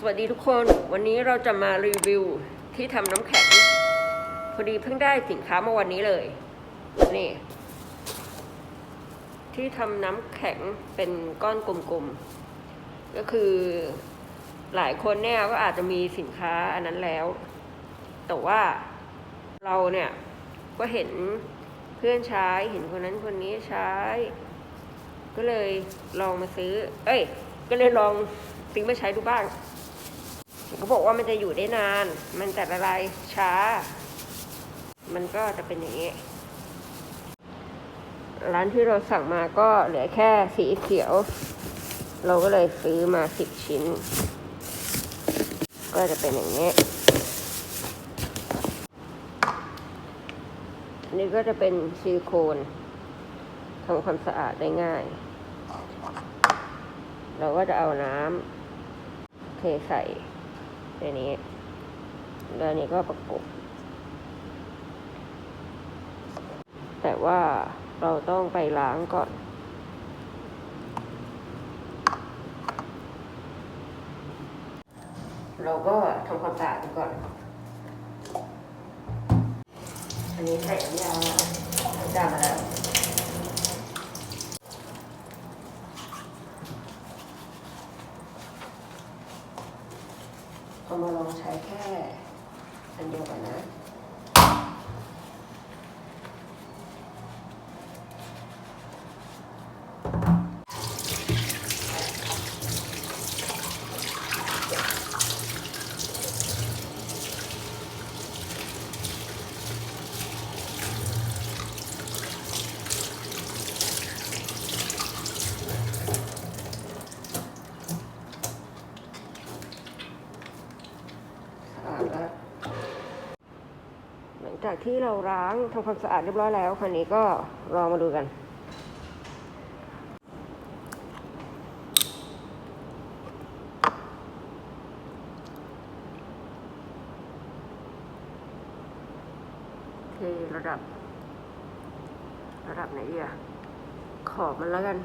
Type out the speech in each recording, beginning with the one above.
สวัสดีทุกคน วันนี้เราจะมารีวิวที่ทำน้ำแข็ง พอดีเพิ่งได้สินค้ามาวันนี้เลย นี่ ที่ทำน้ำแข็งเป็นก้อนกลมๆ ก็คือหลายคนเนี่ยก็อาจจะมีสินค้าอันนั้นแล้ว แต่ว่าเราเนี่ยก็เห็นเพื่อนใช้ เห็นคนนั้นคนนี้ใช้ ก็เลยลองมาซื้อ เอ้ย ก็เลยลองซื้อมาใช้ดูบ้าง เขาบอกว่ามันจะอยู่ได้นาน มันแต่ละลายช้า มันก็จะเป็นอย่างนี้ ร้านที่เราสั่งมาก็เหลือแค่สีเขียว เราก็เลยซื้อมาสิบชิ้น ก็จะเป็นอย่างนี้อันนี้ก็จะเป็นซิลิโคนทำความสะอาดได้ง่าย เราก็จะเอาน้ำเทใส่ ในนี้แล้วอันนี้ก็ประกบ แต่ว่าเราต้องไปล้างก่อนเราก็ทำความสะอาดก่อน อันนี้ใส่น้ำยาล้างจานมาแล้ว เอามา ลองใช้แค่อันเดียวกันนะะอาดแล้วหลังจากที่เราล้างทำความสะอาดเรียบร้อยแล้วคราวนี้ก็ลองมาดูกันเทระดับ ระดับไหนดีอะขอบมันแล้วกัน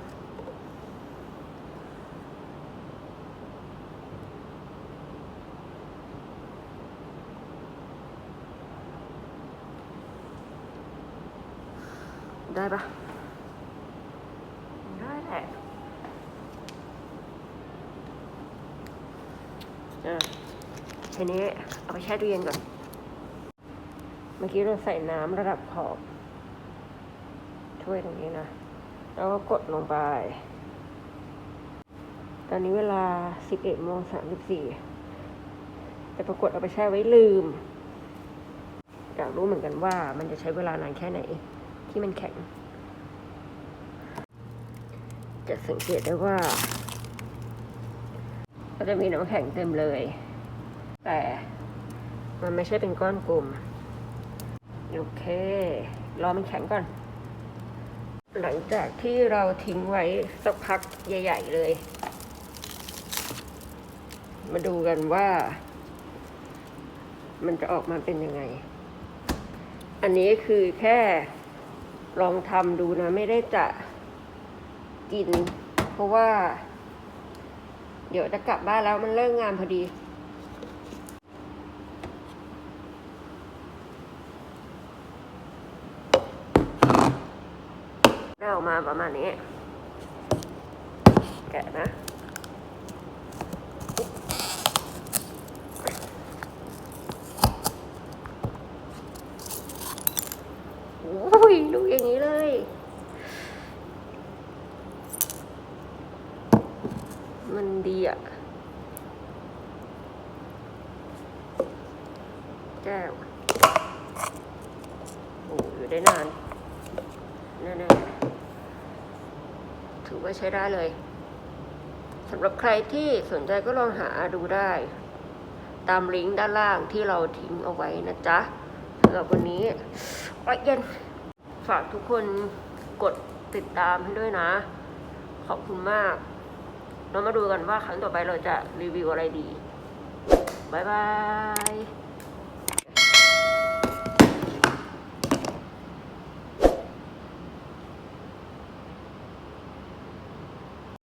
ได้ปะได้แหละอะทีนี้เอาไปแช่ตู้เย็นก่อน เมื่อกี้เราใส่น้ำระดับขอบถ้วยตรงนี้นะ แล้วก็กดลงไป ตอนนี้เวลา 11โมง34 แต่ปรากฏเอาไปแช่ไว้ลืม อยากรู้เหมือนกันว่ามันจะใช้เวลานานแค่ไหน ที่มันแข็ง จะสังเกตได้ว่า ก็จะมีน้ำแข็งเต็มเลย แต่มันไม่ใช่เป็นก้อนกลมโอเค รอมันแข็งก่อน หลังจากที่เราทิ้งไว้สักพักใหญ่ ๆ เลย มาดูกันว่า มันจะออกมาเป็นยังไง อันนี้คือแค่ ลองทำดูนะ ไม่ได้จะกิน เพราะว่า เดี๋ยวจะกลับบ้านแล้วมันเลิกงานพอดี ได้ออกมาประมาณนี้ แกะนะ ยดูอย่างนี้เลย มันดีอะแก้วโอ้อยู่ได้นานแน่ๆถือว่าใช้ได้เลยสำหรับใครที่สนใจก็ลองหาดูได้ ตามลิงก์ด้านล่างที่เราทิ้งเอาไว้นะจ๊ะสำหรับวันนี้โอ้ยเย็น ฝากทุกคนกดติดตามให้ด้วยนะ ขอบคุณมากเรามาดูกันว่าครั้งต่อไปเราจะรีวิวอะไรดี บ๊ายบาย